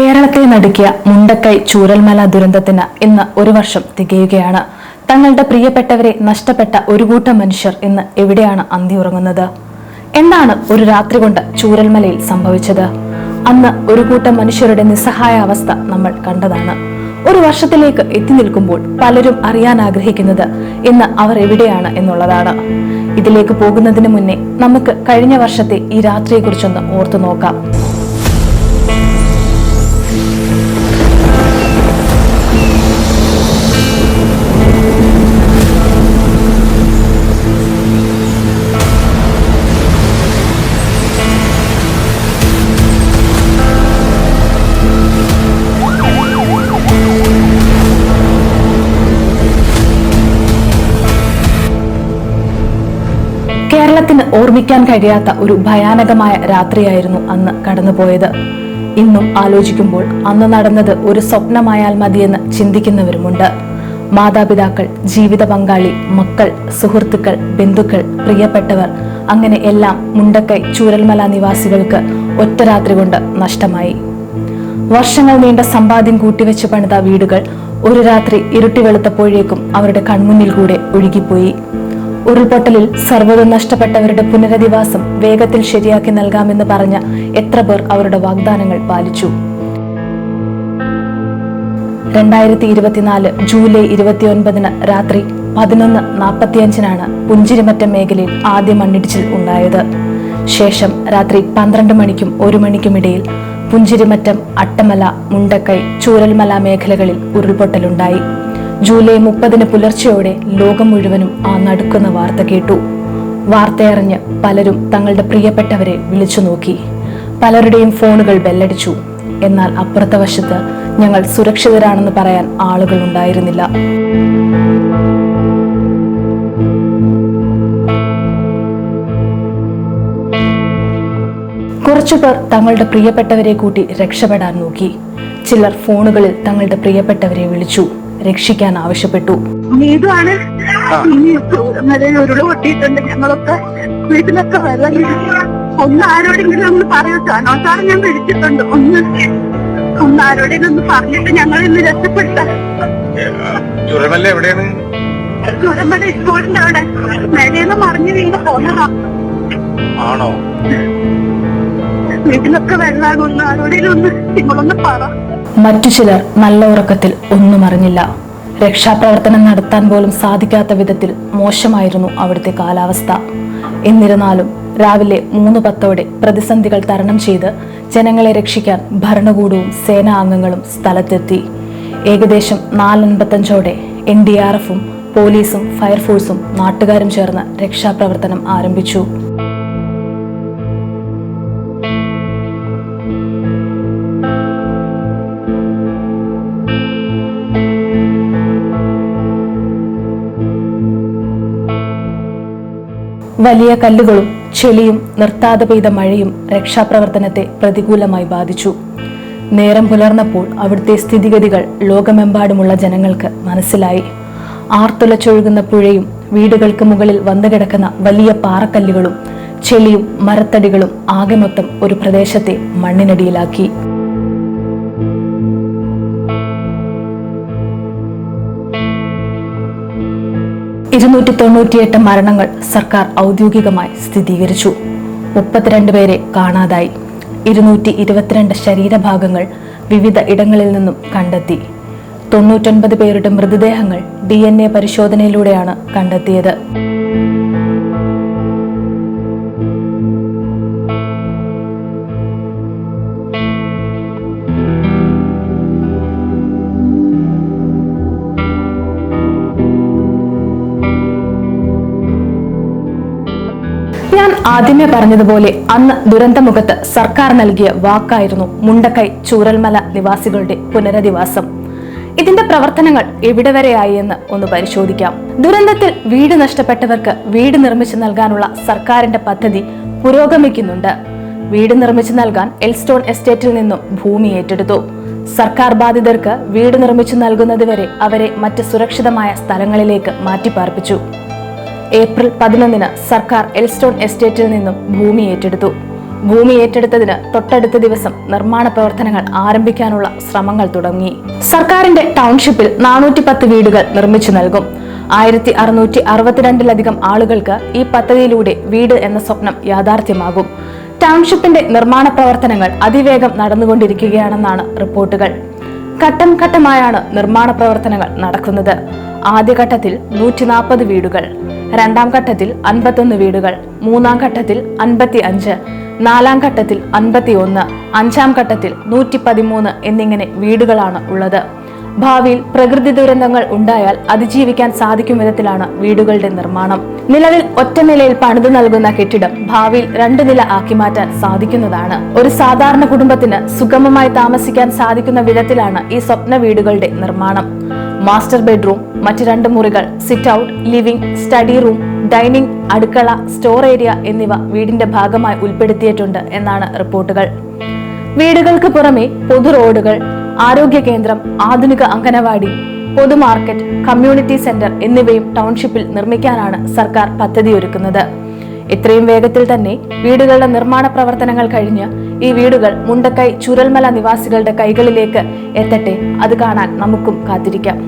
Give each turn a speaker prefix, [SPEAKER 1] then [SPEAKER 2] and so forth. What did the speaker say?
[SPEAKER 1] കേരളത്തെ നടുക്കിയ മുണ്ടക്കൈ ചൂരൽമല ദുരന്തത്തിന് ഇന്ന് ഒരു വർഷം തികയുകയാണ്. തങ്ങളുടെ പ്രിയപ്പെട്ടവരെ നഷ്ടപ്പെട്ട ഒരു കൂട്ടം മനുഷ്യർ ഇന്ന് എവിടെയാണ് അന്തിയുറങ്ങുന്നത് എന്താണ് ഒരു രാത്രി കൊണ്ട് ചൂരൽമലയിൽ സംഭവിച്ചത്? അന്ന് ഒരു കൂട്ടം മനുഷ്യരുടെ നിസ്സഹായ അവസ്ഥ നമ്മൾ കണ്ടതാണ്. ഒരു വർഷത്തിലേക്ക് എത്തി നിൽക്കുമ്പോൾ പലരും അറിയാൻ ആഗ്രഹിക്കുന്നത് ഇന്ന് അവർ എവിടെയാണ് എന്നുള്ളതാണ്. ഇതിലേക്ക് പോകുന്നതിന് മുന്നേ നമുക്ക് കഴിഞ്ഞ വർഷത്തെ ഈ രാത്രിയെക്കുറിച്ചൊന്ന് ഓർത്തു നോക്കാം. കേരളത്തിന് ഓർമ്മിക്കാൻ കഴിയാത്ത ഒരു ഭയാനകമായ രാത്രിയായിരുന്നു അന്ന് കടന്നുപോയത്. ഇന്നും ആലോചിക്കുമ്പോൾ അന്ന് നടന്നത് ഒരു സ്വപ്നമായാൽ മതിയെന്ന് ചിന്തിക്കുന്നവരുമുണ്ട്. മാതാപിതാക്കൾ ജീവിത പങ്കാളി മക്കൾ സുഹൃത്തുക്കൾ ബന്ധുക്കൾ പ്രിയപ്പെട്ടവർ അങ്ങനെ എല്ലാം മുണ്ടക്കൈ ചൂരൽമല നിവാസികൾക്ക് ഒറ്റ രാത്രി കൊണ്ട് നഷ്ടമായി. വർഷങ്ങൾ നീണ്ട സമ്പാദ്യം കൂട്ടിവെച്ച് പണിത വീടുകൾ ഒരു രാത്രി ഇരുട്ടി വെളുത്തപ്പോഴേക്കും അവരുടെ കൺമുന്നിൽ കൂടെ ഒഴുകിപ്പോയി. ഉരുൾപൊട്ടലിൽ സർവതും നഷ്ടപ്പെട്ടവരുടെ പുനരധിവാസം വേഗത്തിൽ ശരിയാക്കി നൽകാമെന്ന് പറഞ്ഞ എത്ര പേർ അവരുടെ വാഗ്ദാനങ്ങൾ പാലിച്ചു? രണ്ടായിരത്തി ഇരുപത്തിനാല് ജൂലൈ ഇരുപത്തിയൊൻപതിന് രാത്രി പതിനൊന്ന് നാൽപ്പത്തിയഞ്ചിനാണ് പുഞ്ചിരിമറ്റം മേഖലയിൽ ആദ്യ മണ്ണിടിച്ചിൽ ഉണ്ടായത്. ശേഷം രാത്രി പന്ത്രണ്ട് മണിക്കും ഒരു മണിക്കുമിടയിൽ പുഞ്ചിരിമറ്റം അട്ടമല മുണ്ടക്കൈ ചൂരൽമല മേഖലകളിൽ ഉരുൾപൊട്ടലുണ്ടായി. ജൂലൈ മുപ്പതിന് പുലർച്ചെയോടെ ലോകം മുഴുവനും ആ നടുക്കുന്ന വാർത്ത കേട്ടു. വാർത്തയറിഞ്ഞ് പലരും തങ്ങളുടെ പ്രിയപ്പെട്ടവരെ വിളിച്ചു നോക്കി. പലരുടെയും ഫോണുകൾ ബെല്ലടിച്ചു. എന്നാൽ അപ്പുറത്തെ വശത്ത് ഞങ്ങൾ സുരക്ഷിതരാണെന്ന് പറയാൻ ആളുകൾ ഉണ്ടായിരുന്നില്ല. കുറച്ചുപേർ തങ്ങളുടെ പ്രിയപ്പെട്ടവരെ കൂട്ടി രക്ഷപ്പെടാൻ നോക്കി. ചിലർ ഫോണുകളിൽ തങ്ങളുടെ പ്രിയപ്പെട്ടവരെ വിളിച്ചു. രക്ഷിക്കാൻ ആവശ്യപ്പെട്ടു.
[SPEAKER 2] നീതുവാണ് ഇനി ചൂരമലയിൽ ഉരുൾ പൊട്ടിയിട്ടുണ്ട് ഞങ്ങളൊക്കെ. വീട്ടിലൊക്കെ വെള്ളം കയറി. ഒന്ന് ആരോടെങ്കിലും ഒന്ന് പറയൂ സാറ് ഞാൻ വിളിച്ചിട്ടുണ്ട്. ഒന്ന് ഒന്ന് ആരോടെങ്കിലും ഒന്ന് പറഞ്ഞിട്ട് ഞങ്ങൾ ഇന്ന് രക്ഷപ്പെട്ട
[SPEAKER 3] ചുരമല്ല എവിടെയാണ്?
[SPEAKER 2] ചൂരമല സ്കൂളിന്റെ അവിടെ. മേലേന്ന് മറിഞ്ഞു വീണ് പോന്നതാ.
[SPEAKER 3] ആണോ?
[SPEAKER 2] വീട്ടിലൊക്കെ വെള്ളമാണ് ആരോടെങ്കിലും ഒന്ന് നിങ്ങളൊന്ന് പറ.
[SPEAKER 1] മറ്റു ചിലർ നല്ല ഉറക്കത്തിൽ ഒന്നും അറിഞ്ഞില്ല. രക്ഷാപ്രവർത്തനം നടത്താൻ പോലും സാധിക്കാത്ത വിധത്തിൽ മോശമായിരുന്നു അവിടുത്തെ കാലാവസ്ഥ. എന്നിരുന്നാലും രാവിലെ മൂന്ന് പത്തോടെ പ്രതിസന്ധികൾ തരണം ചെയ്ത് ജനങ്ങളെ രക്ഷിക്കാൻ ഭരണകൂടവും സേനാ അംഗങ്ങളും സ്ഥലത്തെത്തി. ഏകദേശം നാലൻപത്തഞ്ചോടെ എൻ ഡി ആർ എഫും പോലീസും ഫയർഫോഴ്സും നാട്ടുകാരും ചേർന്ന് രക്ഷാപ്രവർത്തനം ആരംഭിച്ചു. വലിയ കല്ലുകളും ചെളിയും നിർത്താതെ പെയ്ത മഴയും രക്ഷാപ്രവർത്തനത്തെ പ്രതികൂലമായി ബാധിച്ചു. നേരം പുലർന്നപ്പോൾ അവിടുത്തെ സ്ഥിതിഗതികൾ ലോകമെമ്പാടുമുള്ള ജനങ്ങൾക്ക് മനസ്സിലായി. ആർത്തുലച്ചൊഴുകുന്ന പുഴയും വീടുകൾക്ക് മുകളിൽ വന്നു കിടക്കുന്ന വലിയ പാറക്കല്ലുകളും ചെളിയും മരത്തടികളും ആകെ മൊത്തം ഒരു പ്രദേശത്തെ മണ്ണിനടിയിലാക്കി. ഇരുന്നൂറ്റി തൊണ്ണൂറ്റിയെട്ട് മരണങ്ങൾ സർക്കാർ ഔദ്യോഗികമായി സ്ഥിരീകരിച്ചു. മുപ്പത്തിരണ്ട് പേരെ കാണാതായി. ഇരുന്നൂറ്റി ഇരുപത്തിരണ്ട് ശരീരഭാഗങ്ങൾ വിവിധ ഇടങ്ങളിൽ നിന്നും കണ്ടെത്തി. തൊണ്ണൂറ്റൊൻപത് പേരുടെ മൃതദേഹങ്ങൾ ഡി എൻ എ പരിശോധനയിലൂടെയാണ് കണ്ടെത്തിയത്. ഞാൻ ആദ്യമേ പറഞ്ഞതുപോലെ അന്ന് ദുരന്തമുഖത്ത് സർക്കാർ നൽകിയ വാക്കായിരുന്നു മുണ്ടക്കൈ ചൂരൽമല നിവാസികളുടെ പുനരധിവാസം. ഇതിന്റെ പ്രവർത്തനങ്ങൾ എവിടെ വരെയായി എന്ന് ഒന്ന് പരിശോധിക്കാം. ദുരന്തത്തിൽ വീട് നഷ്ടപ്പെട്ടവർക്ക് വീട് നിർമ്മിച്ചു നൽകാനുള്ള സർക്കാരിന്റെ പദ്ധതി പുരോഗമിക്കുന്നുണ്ട്. വീട് നിർമ്മിച്ചു നൽകാൻ എൽസ്റ്റോൺ എസ്റ്റേറ്റിൽ നിന്നും ഭൂമി ഏറ്റെടുത്തു. സർക്കാർ ബാധിതർക്ക് വീട് നിർമ്മിച്ചു നൽകുന്നതുവരെ അവരെ മറ്റ് സുരക്ഷിതമായ സ്ഥലങ്ങളിലേക്ക് മാറ്റിപ്പാർപ്പിച്ചു. ഏപ്രിൽ പതിനൊന്നിന് സർക്കാർ എൽസ്റ്റോൺ എസ്റ്റേറ്റിൽ നിന്നും ഭൂമി ഏറ്റെടുത്തു. ഭൂമി ഏറ്റെടുത്തതിന് തൊട്ടടുത്ത ദിവസം നിർമ്മാണ പ്രവർത്തനങ്ങൾ ആരംഭിക്കാനുള്ള ശ്രമങ്ങൾ തുടങ്ങി. സർക്കാരിന്റെ ടൗൺഷിപ്പിൽ നാനൂറ്റി പത്ത് വീടുകൾ നിർമ്മിച്ചു നൽകും. ആയിരത്തി അറുന്നൂറ്റി അറുപത്തിരണ്ടിലധികം ആളുകൾക്ക് ഈ പദ്ധതിയിലൂടെ വീട് എന്ന സ്വപ്നം യാഥാർത്ഥ്യമാകും. ടൗൺഷിപ്പിന്റെ നിർമ്മാണ പ്രവർത്തനങ്ങൾ അതിവേഗം നടന്നുകൊണ്ടിരിക്കുകയാണെന്നാണ് റിപ്പോർട്ടുകൾ. ഘട്ടം ഘട്ടമായാണ് നിർമ്മാണ പ്രവർത്തനങ്ങൾ നടക്കുന്നത്. ആദ്യഘട്ടത്തിൽ നൂറ്റി നാൽപ്പത് വീടുകൾ രണ്ടാം ഘട്ടത്തിൽ അൻപത്തൊന്ന് വീടുകൾ മൂന്നാം ഘട്ടത്തിൽ അൻപത്തി അഞ്ച് നാലാം ഘട്ടത്തിൽ അൻപത്തി ഒന്ന് അഞ്ചാം ഘട്ടത്തിൽ നൂറ്റി പതിമൂന്ന് എന്നിങ്ങനെ വീടുകളാണ് ഉള്ളത്. ഭാവിയിൽ പ്രകൃതി ദുരന്തങ്ങൾ ഉണ്ടായാൽ അതിജീവിക്കാൻ സാധിക്കും വിധത്തിലാണ് വീടുകളുടെ നിർമ്മാണം. നിലവിൽ ഒറ്റ നിലയിൽ പണിതു നൽകുന്ന കെട്ടിടം ഭാവിയിൽ രണ്ട് നില ആക്കി മാറ്റാൻ സാധിക്കുന്നതാണ്. ഒരു സാധാരണ കുടുംബത്തിന് സുഗമമായി താമസിക്കാൻ സാധിക്കുന്ന വിധത്തിലാണ് ഈ സ്വപ്ന വീടുകളുടെ നിർമ്മാണം. മാസ്റ്റർ ബെഡ്റൂം മറ്റ് രണ്ട് മുറികൾ sit out living study room dining അടുക്കള സ്റ്റോർ ഏരിയ എന്നിവ വീടിന്റെ ഭാഗമായി ഉൾപ്പെടുത്തിയിട്ടുണ്ട് എന്നാണ് റിപ്പോർട്ടുകൾ. വീടുകൾക്ക് പുറമെ പൊതു റോഡുകൾ ആരോഗ്യ കേന്ദ്രം ആധുനിക അംഗനവാടി പൊതു മാർക്കറ്റ് കമ്മ്യൂണിറ്റി സെന്റർ എന്നിവയും ടൗൺഷിപ്പിൽ നിർമ്മിക്കാനാണ് സർക്കാർ പദ്ധതിയൊരുക്കുന്നത്. എത്രയും വേഗത്തിൽ തന്നെ വീടുകളുടെ നിർമ്മാണ പ്രവർത്തനങ്ങൾ കഴിഞ്ഞ് ഈ വീടുകൾ മുണ്ടക്കൈ ചുരൽമല നിവാസികളുടെ കൈകളിലേക്ക് എത്തട്ടെ. അത് കാണാൻ നമുക്കും കാത്തിരിക്കാം.